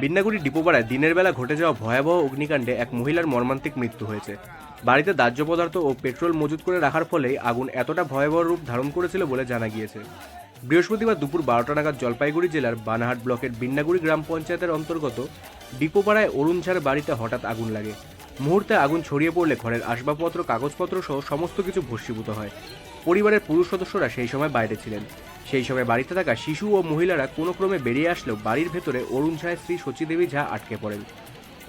বিন্নাগুড়ি ডিপোপাড়ায় দিনের বেলা ঘটে যাওয়া ভয়াবহ অগ্নিকাণ্ডে এক মহিলার মর্মান্তিক মৃত্যু হয়েছে। বাড়িতে দাহ্য পদার্থ ও পেট্রোল মজুত করে রাখার ফলেই আগুন এতটা ভয়াবহ রূপ ধারণ করেছিল বলে জানা গিয়েছে। বৃহস্পতিবার দুপুর বারোটা নাগাদ জলপাইগুড়ি জেলার বানাহাট ব্লকের বিন্নাগুড়ি গ্রাম পঞ্চায়েতের অন্তর্গত ডিপোপাড়ায় অরুণ ঝার বাড়িতে হঠাৎ আগুন লাগে। মুহূর্তে আগুন ছড়িয়ে পড়লে ঘরের আসবাবপত্র, কাগজপত্র সহ সমস্ত কিছু ভস্মীভূত হয়। পরিবারের পুরুষ সদস্যরা সেই সময় বাইরে ছিলেন। সেই সময় বাড়িতে থাকা শিশু ও মহিলারা কোনো ক্রমে বেরিয়ে আসলেও বাড়ির ভেতরে অরুণ ঝায়ের স্ত্রী সচিদেবী ঝা আটকে পড়েন।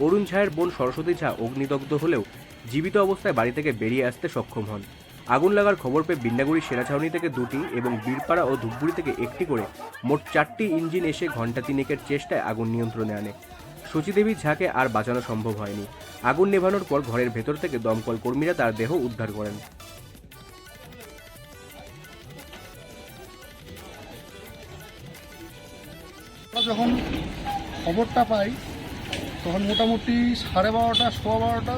অরুণ ঝায়ের বোন সরস্বতী ঝা অগ্নিদগ্ধ হলেও জীবিত অবস্থায় বাড়ি থেকে বেরিয়ে আসতে সক্ষম হন। আগুন লাগার খবর পেয়ে বিন্নাগুড়ি সেরা ছাউনি থেকে দুটি এবং বীরপাড়া ও ধূপগুড়ি থেকে একটি করে মোট চারটি ইঞ্জিন এসে ঘণ্টা তিনেকের চেষ্টায় আগুন নিয়ন্ত্রণে আনে। সচিদেবী ঝাকে আর বাঁচানো সম্ভব হয়নি। আগুন নেভানোর পর ঘরের ভেতর থেকে দমকল কর্মীরা তার দেহ উদ্ধার করেন। যখন খবরটা পাই তখন মোটামুটি সাড়ে বারোটা সোয়া বারোটা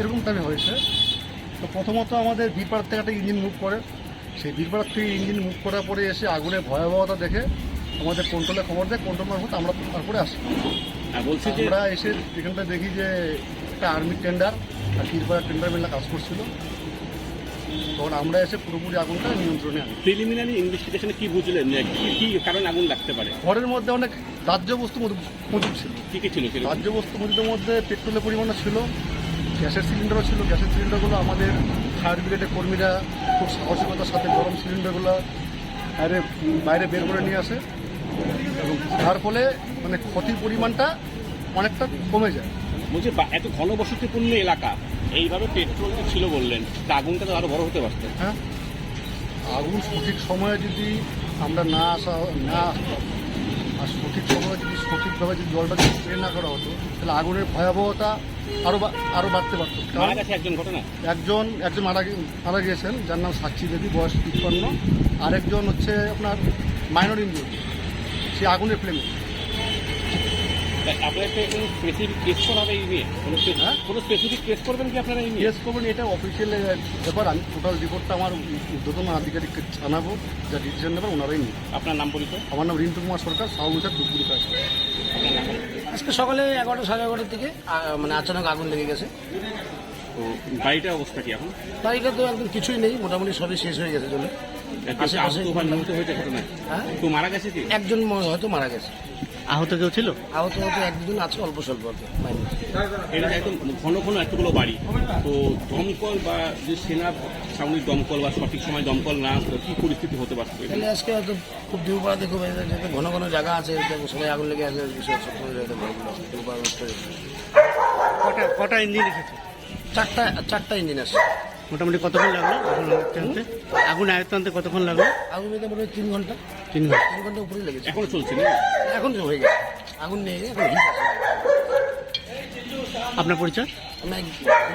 এরকম টাইমে হয়েছে। তো প্রথমত আমাদের বীরপাড়ার থেকে একটা ইঞ্জিন মুভ করে। সেই বীরপাড়ার থেকে ইঞ্জিন মুভ করার পরে এসে আগুনের ভয়াবহতা দেখে আমাদের কন্ট্রোলে খবর দেয়। কন্ট্রোল মারফত আমরা তারপরে আসি। হ্যাঁ বলছি আমরা এসে এখানটা দেখি যে একটা আর্মি টেন্ডার আর বীরপাড়ার টেন্ডার মেলা কাজ করছিল। তখন আমরা এসে পুরোপুরি আগুনটা নিয়ন্ত্রণে আনি। প্রিলিমিনারি ইনভেস্টিগেশনে কি বুঝলেন? কি কারণে আগুন লাগতে পারে? ঘরের মধ্যে অনেক দাহ্য বস্তু মজুদ ছিল। কি কি ছিল? রাজ্য বস্তু মজুদের মধ্যে পেট্রোলের পরিমাণও ছিল গ্যাসের সিলিন্ডারও ছিল। গ্যাসের সিলিন্ডারগুলো আমাদের ফায়ার ব্রিগেডের কর্মীরা খুব সাহসিকতার সাথে গরম সিলিন্ডারগুলো বাইরে বাইরে বের করে নিয়ে আসে। এবং তার ফলে মানে ক্ষতির পরিমাণটা অনেকটা কমে যায়। বলছি এত ঘনবসতিপূর্ণ এলাকা এইভাবে পেট্রোল যে ছিল বললেন তা আগুনটা তো আরও বড় হতে পারত। হ্যাঁ? আগুন সঠিক সময়ে যদি আমরা না আসা না আসতাম আর সঠিক সময়ে যদি সঠিকভাবে যদি জলটা যদি স্প্রে না করা হতো তাহলে আগুনের ভয়াবহতা আরও আরও বাড়তে পারতো। মারা গেছে একজন ঘটনা? একজন একজন মারা মারা গিয়েছেন যার নাম সাক্ষী দেবী বয়স তিপ্পান্ন। আরেকজন হচ্ছে আপনার মাইনর ইঞ্জুরি সে আগুনের ফ্লেমে আপনারা একটা কোনো স্পেসিফিক কেস করা হবে এই নিয়ে। কোনো spec- হ্যাঁ? স্পেসিফিক কেস করবেন কি আপনারা এই নিয়ে? করবেন এটা অফিসিয়াল ব্যাপার আমি টোটাল রিপোর্টটা আমার আধিকারিককে জানাব যা ডিসিশন নেবেন ওনারাই নিন আপনার নাম পরিচয় আমার নাম রিন্টু কুমার সরকার সাউমিটার দুপুরি কাজ। আপনার আজকে সকালে এগারোটা সাড়ে এগারোটার দিকে মানে আচানক আগুন লেগে গেছে। তো বাড়িটার অবস্থা কি এখন? বাড়িটা তো একদম কিছুই নেই মোটামুটি সবই শেষ হয়ে গেছে আশেপাশে- হয়েছে ঘটনায়। হ্যাঁ? তো মারা গেছে কি? একজন হয়তো মারা গেছে। আহত কেউ ছিল আহত হয়তো এক দুজন আছে অল্প স্বল্প। এটা একদম ঘন ঘন এতগুলো বাড়ি তো দমকল বা যে সেনা সামরিক দমকল বা সঠিক সময় দমকল না আসলে কি পরিস্থিতি হতে পারতো তাহলে আজকে হয়তো খুব ডিউপাড়াতে খুব ঘন ঘন জায়গা আছে সবাই আগুন লেগে আছে। কটা কটা ইঞ্জিন এসেছে চারটা চারটা ইঞ্জিন আছে মোটামুটি কতক্ষণ লাগল? আগুন আয়ত্তে আনতে আগুন আয়ত্তে আনতে কতক্ষণ লাগল? আগুন মনে তিন ঘণ্টা। তিন ঘণ্টা। তিন ঘণ্টা উপরে লেগেছে। এখন চলছে না? এখন তো হয়ে গেছে। আগুন নেই এখন আপনার পরিচয়?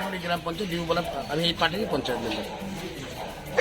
আমি গ্রাম পঞ্চায়েত আমি এই পার্টির পঞ্চায়েত মেম্বার।